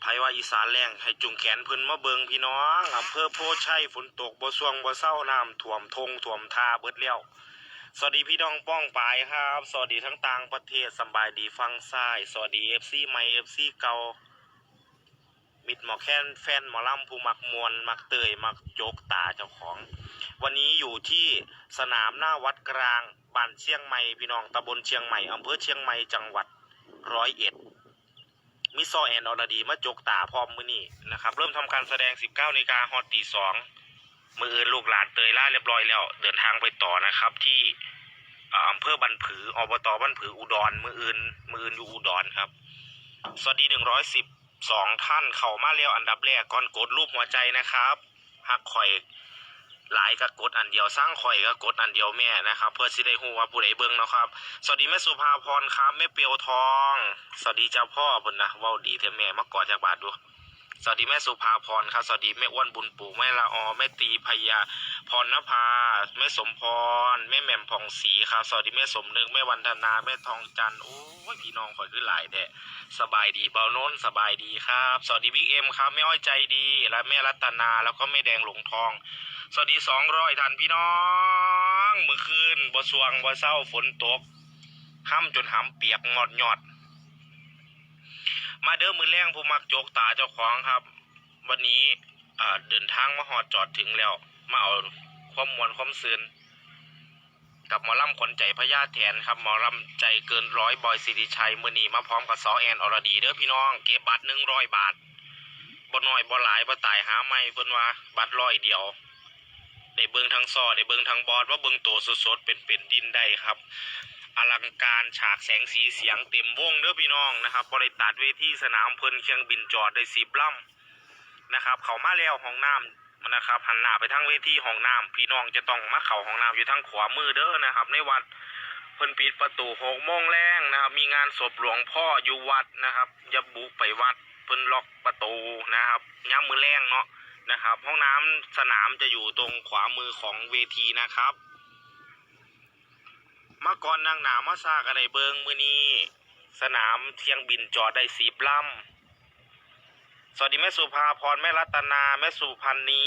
ไผว่าอีสานแรงให้จุงแขนเพิ่นมาเบิงพี่น้องอำเภอโพชัยฝนตกบ่ช่วงบ่เศร้าน้ำท่วมทงท่วมท่าเบิดแล้วสวัสดีพี่น้องป้องปายครับ สวัสดีทั้งต่างประเทศสบายดีฟังซ้ายสวัสดี FC ใหม่ FC เก่ามิดหมอแค้นแฟนหมอลำผู้มักมวนมักเตยมักโจกตาเจ้าของ วันนี้อยู่ที่สนามหน้าวัดกลางบ้านเชียงใหม่พี่น้องตำบลเชียงใหม่อำเภอเชียงใหม่จังหวัดร้อยเอ็ดมิซอแอนอรดีมาจกตาพร้อมมือนี่นะครับ เริ่มทำการแสดง 19นาฬิกาฮอตตีสองมืออื่นลูกหลานเตยล่าเรียบร้อยแล้ว เดินทางไปต่อนะครับที่อำเภอบันผืออบตบันผืออุดรมืออื่นมืออื่นอยู่อุดรครับ สวัสดี112ท่านเข้ามาแล้วอันดับแรกก่อนกดรูปหัวใจนะครับหักข่อย หลายก็กดอันเดียวสร้างข่อยก็กดอันเดียวแม่นะครับ เพื่อสิได้ฮู้ว่าผู้ใดเบิ่งเนาะครับ สวัสดีแม่สุภาพรครับแม่เปียวทอง สวัสดีเจ้าพ่อพุ่นนะเว้าดีเถอะแม่มากอดจากบาทดูสวัสดีแม่สุภาพรครับสวัสดีแม่อ้วนบุญปู่แม่ละออแม่ตีพยาพรณภาแม่สมพรแม่แหม่มผ่องศรีครับสวัสดีแม่สมนึกแม่วันธนาแม่ทองจันโอ้ยพี่น้องข่อยคือหลายแท้สบายดีเบาโน้นสบายดีครับ สวัสดีบิ๊กเอ็มครับแม่อ้อยใจดี และแม่รัตนาแล้วก็แม่แดงหลงทอง สวัสดีสองร้อยท่านพี่น้องเมื่อคืนบ่สวงบ่เศร้าฝนตกห้ำจนห้ำเปียกงอดยอด มาเด้อมือแรงผู้มักโจกตาเจ้าของครับ วันนี้เดินทางมาหอดจอดถึงแล้ว มาเอาความมวลความซื่นกับหมอลำขนใจพญาแถนครับหมอลำใจเกินร้อยบอยสิริชัยมือนีมาพร้อมกับซอแอนอรดีเด้อพี่น้องเก็บบัตรหนึ่งร้อยบาทบ่น้อยบ่หลายบ่ตายหาไม่เพิ่นว่าบัตรร้อยเดียว ได้เบิ่งทั้งซอได้เบิ่งทั้งบอสว่าเบิ่งตัวสดๆเป็นเป็นดินได้ครับ อลังการฉากแสงสีเสียงเต็มวงเด้อพี่น้องนะครับบริตัดเวทีสนามเพลินเครื่องบินจอดได้สิบลำนะครับ เขามาแล้วห้องน้ำนะครับหันหน้าไปทางเวทีห้องน้ำพี่น้องจะต้องมาเข้าห้องน้ำอยู่ทางขวามือเด้อนะครับ ในวัดเพิ่นปิดประตูหกโมงแรงนะครับมีงานศพหลวงพ่ออยู่วัดนะครับอย่าบุกไปวัดเพิ่นล็อกประตูนะครับย่ามมือแรงเนาะ นะครับ ห้องน้ำสนามจะอยู่ตรงขวามือของเวทีนะครับมาก่อนนางหนามาซากอะไรเบิงมือนี้สนามเที่ยงบินจอดได้สีปล้ำสวัสดีแม่สุภาพรแม่รัตนาแม่สุพันนี